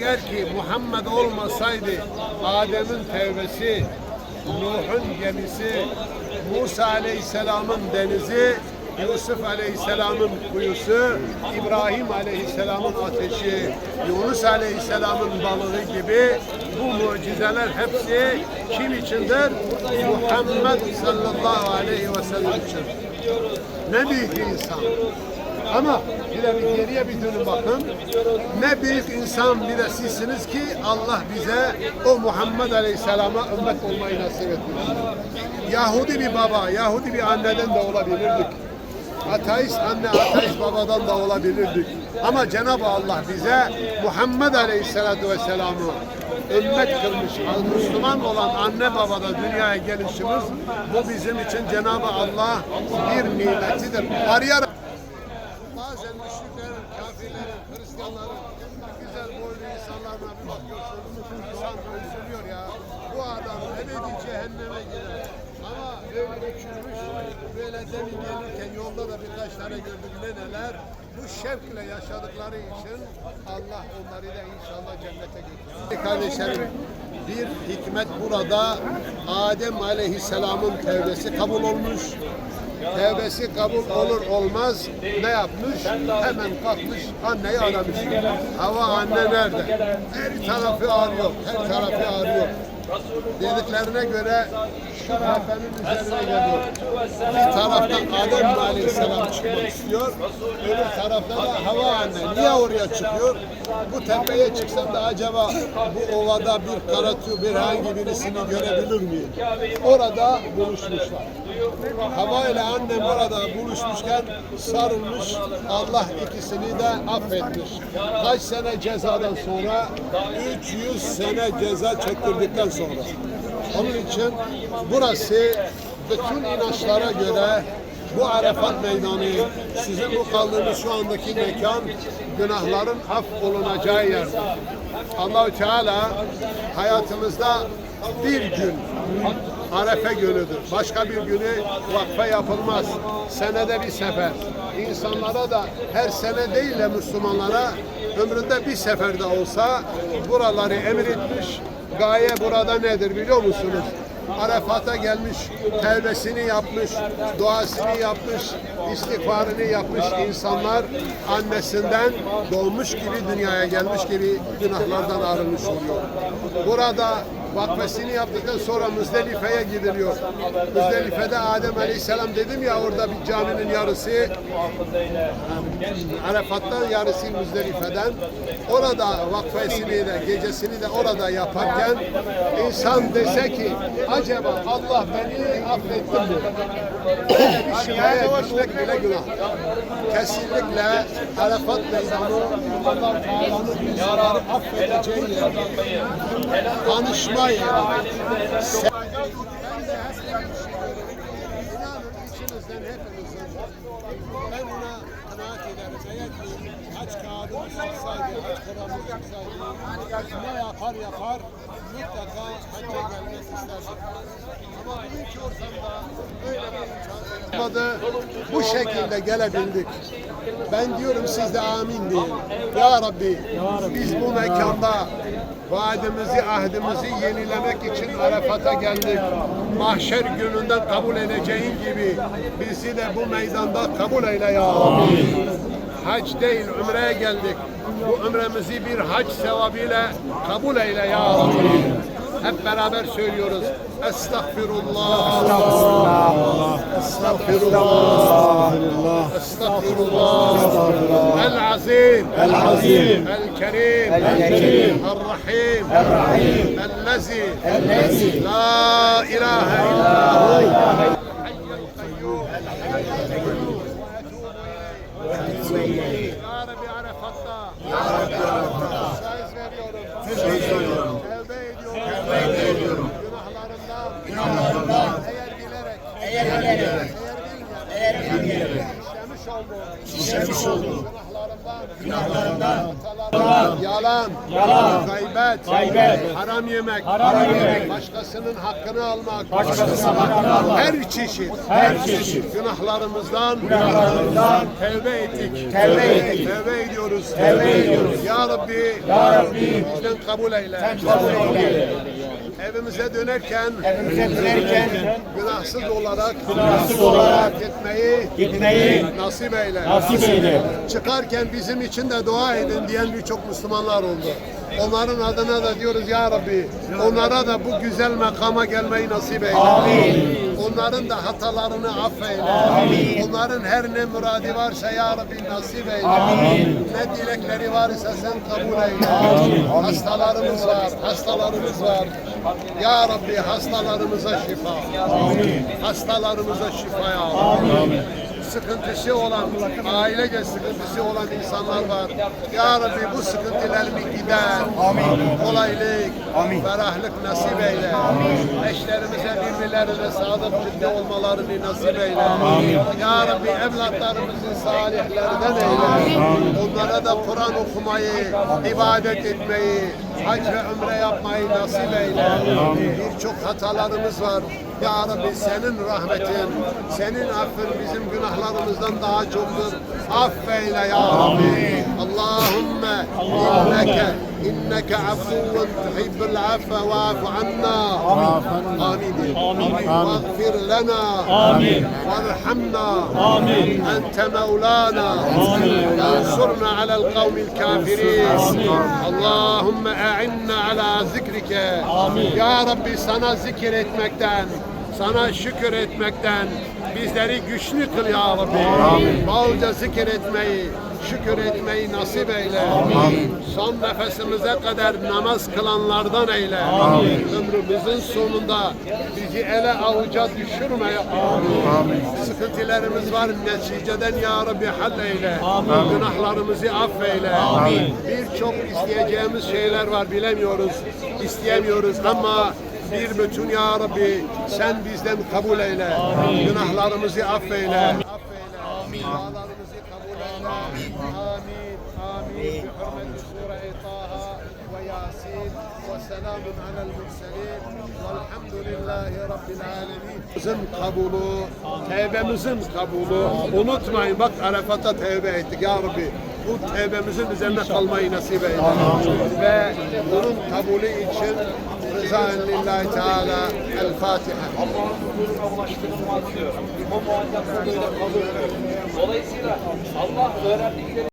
Eğer ki Muhammed olmasaydı Adem'in tevbesi, Nuh'un gemisi, Musa Aleyhisselam'ın denizi, Yusuf Aleyhisselam'ın kuyusu, İbrahim Aleyhisselam'ın ateşi, Yunus Aleyhisselam'ın balığı gibi bu mucizeler hepsi kim içindir? Muhammed sallallahu aleyhi ve sellem için. Ne büyük insan. Ama bir de bir geriye bir dönün bakın. Ne büyük insan bir de sizsiniz ki Allah bize o Muhammed Aleyhisselam'a ümmet olmayı nasip etmiş. Yahudi bir baba, Yahudi bir anneden de olabilirdik. Ateist anne, ateist babadan da olabilirdik. Ama Cenab-ı Allah bize Muhammed Aleyhisselatü Vesselam'ı ümmet kılmış. Müslüman olan anne babada dünyaya gelişimiz bu bizim için Cenab-ı Allah bir nimetidir. Arayarak insanlarına bir bakıyorsun. İnsan üzülüyor ya. Bu adam ebedi cehenneme gider. Ama böyle küçülmüş, böyle demin gelirken yolda da birkaç tane gördük ne neler. Bu şevkle yaşadıkları için Allah onları da inşallah cennete götürür. Kardeşlerim bir hikmet burada Adem Aleyhisselam'ın tevbesi kabul olmuş. Tevbesi kabul olur olmaz ne yapmış? Hemen kalkmış anneyi aramış. Hava anne nerede? Her tarafı arıyor, her tarafı arıyor. Dediklerine göre şu tepenin üzerine geliyor. Bir taraftan Adem Aleyhisselam çıkmak istiyor, öbür tarafta da hava anne. Niye oraya çıkıyor? Bu tepeye çıksam da acaba bu ovada bir karatü, bir hangi birisini görebilir miyim? Orada buluşmuşlar. Hava ile annem orada buluşmuşken sarılmış. Allah ikisini de affetmiş. Kaç sene cezadan sonra? 300 sene ceza çektirdikten sonra. Onun için burası bütün inançlara göre bu Arafat meydanı, sizin bu kaldığınız şu andaki mekan günahların af olunacağı yerdir. Allahu Teala hayatımızda bir gün Arefe günüdür. Başka bir günü vakfe yapılmaz. Senede bir sefer. İnsanlara da her sene değil de Müslümanlara ömründe bir seferde olsa buraları emretmiş. Gaye burada nedir biliyor musunuz? Arafat'a gelmiş, tevbesini yapmış, duasını yapmış, istiğfarını yapmış insanlar annesinden doğmuş gibi dünyaya gelmiş gibi günahlardan arınmış oluyor. Burada vakfesini yaptıktan sonra Müzdelife'ye gidiliyor. Müzdelife'de Adem Aleyhisselam dedim ya orada bir caminin yarısı Arafat'tan yarısı Müzdelife'den orada vakfesini de gecesini de orada yaparken insan dese ki acaba Allah beni affetti mi? Bir şikayet etmek bile günah. Kesinlikle Arafat meydanı Allah Teala'nın insanları affedeceği yer. Tanışma ne yapar yapar mutlaka hacca gelmek isterdim. Ama bugünkü ortamda böyle bir imkan. Bu şekilde gelebildik. Ben diyorum siz de amin deyin. Ya Rabbi biz bu mekanda vaadimizi, ahdimizi yenilemek için Arafat'a geldik. Mahşer gününden kabul edeceğin gibi bizi de bu meydanda kabul eyle ya Rabbi. Hac değil, ümreye geldik. Bu ömremizi bir hac sevabıyla kabul eyle ya Rabbi. Hep beraber söylüyoruz. Estağfirullah. Estağfirullah. Estağfirullah. Estağfirullah. Estağfirullah. El azim. El azim. El kerim. El kerim. El rahim. El rahim. Ellezi. Ellezi. La ilahe illallah. Yalan, gaybet, gaybet, haram yemek, haram yemek, başkasının hakkını almak, başkasının hakkını almak, her çeşit, her çeşit günahlarımızdan, günahlarımızdan tevbe ettik. Tevbe ettik. Tevbe ediyoruz. Tevbe ediyoruz. Ya Rabbi, Ya Rabbi, bizden kabul eyle. kabul eyle. Evimize dönerken Evimize dönerken günahsız olarak Günahsız olarak gitmeyi gitmeyi nasip eyle. nasip eyle. Çıkarken bizim için de dua edin diyen birçok Müslümanlar oldu. Onların adına da diyoruz ya Rabbi, onlara da bu güzel makama gelmeyi nasip eyle. Amin. Onların da hatalarını affeyle. Onların her ne muradi varsa ya Rabbi nasip eyle. Ne dilekleri varsa sen kabul eyle. Hastalarımız var, hastalarımız var. Ya Rabbi hastalarımıza şifa. Hastalarımıza şifa ya Rabbi. Sıkıntısı olan, ailece sıkıntısı olan insanlar var. Ya Rabbi bu sıkıntılarını gider. Kolaylık, ferahlık nasip eyle. Eşlerimize birbirlerine sadık ciddi olmalarını nasip eyle. Ya Rabbi evlatlarımızı salihlerden eyle. Onlara da Kur'an okumayı, ibadet etmeyi, hac ve umre yapmayı nasip eyle. Birçok hatalarımız var. Ya Rabbi senin rahmetin, senin affın bizim günahlarımızdan daha çoktur. Affeyle ya Rabbi. Allahümme inneke inneke afuvun tuhibbul affe va'fu anna. Amin. Amin. Amin. Vagfir lana. Amin. Varhamna. Amin. Ente mevlana. Amin. Yansurna alel kavmil kafirin. Amin. Allahümme a'inna ala zikrike. Amin. Ya Rabbi sana zikir etmekten, sana şükür etmekten bizleri güçlü kıl ya Rabbi. Bolca zikir etmeyi, şükür etmeyi nasip eyle. Son nefesimize kadar namaz kılanlardan eyle. Ömrümüzün sonunda bizi ele avuca düşürme ya Rabbi. Sıkıntılarımız var neticeden ya Rabbi halleyle. Günahlarımızı affeyle. Birçok isteyeceğimiz şeyler var bilemiyoruz, isteyemiyoruz ama bir bütün ya Rabbi sen bizden kabul eyle. Günahlarımızı affeyle. Affeyle. Dualarımızı kabul eyle. Amin. Amin. Bi hürmeti sure Taha ve Yasin ve selamun alel murselin velhamdülillahi rabbil alemin. Bizim kabulü, tevbemizin kabulü. Unutmayın bak Arafat'ta tevbe ettik ya Rabbi. Bu tevbemizin üzerine kalmayı nasip eyle. Ve bunun kabulü için rızaen lillahi teala el Fatiha. Dolayısıyla Allah öğrendikleri